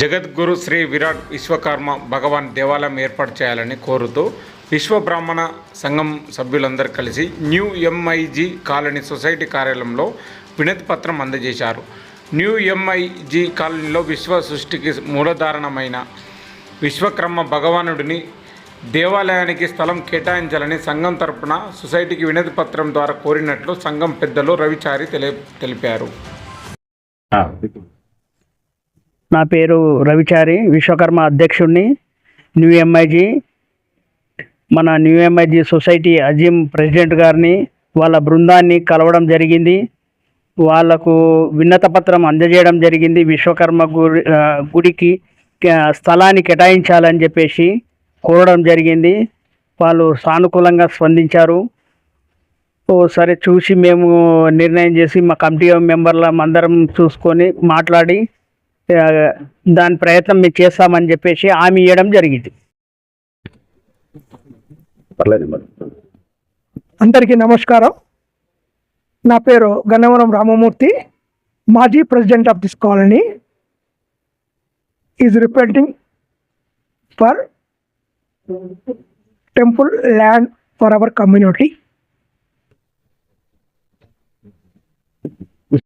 జగద్గురు శ్రీ విరాట్ విశ్వకర్మ భగవాన్ దేవాలయం ఏర్పాటు చేయాలని కోరుతూ విశ్వ బ్రాహ్మణ సంఘం సభ్యులందరూ కలిసి న్యూ ఎంఐజీ కాలనీ సొసైటీ కార్యాలయంలో వినతి పత్రం అందజేశారు. న్యూ ఎంఐజీ కాలనీలో విశ్వ సృష్టికి మూలధారణమైన విశ్వకర్మ భగవానుడిని దేవాలయానికి స్థలం కేటాయించాలని సంఘం తరపున సొసైటీకి వినతి పత్రం ద్వారా కోరినట్లు సంఘం పెద్దలు రవిచారి తెలి తెలిపారు. నా పేరు రవిచారి విశ్వకర్మ అధ్యక్షుడిని న్యూ ఎంఐజీ మన new MIG society Azeem president గారిని వాళ్ళ బృందాన్ని కలవడం జరిగింది. వాళ్ళకు విన్నత పత్రం అందజేయడం జరిగింది. విశ్వకర్మ గుడి గుడికి స్థలాన్ని కేటాయించాలని చెప్పేసి కోరడం జరిగింది. వాళ్ళు సానుకూలంగా స్పందించారు. ఓ సరే చూసి మేము నిర్ణయం చేసి మా కమిటీ మెంబర్ల అందరం చూసుకొని మాట్లాడి దాని ప్రయత్నం మేము చేస్తామని చెప్పేసి హామీ ఇవ్వడం జరిగింది. పర్లేదు మరి. అందరికీ నమస్కారం. నా పేరు గన్నవరం రామమూర్తి. మాజీ president of this colony is representing for temple land for our community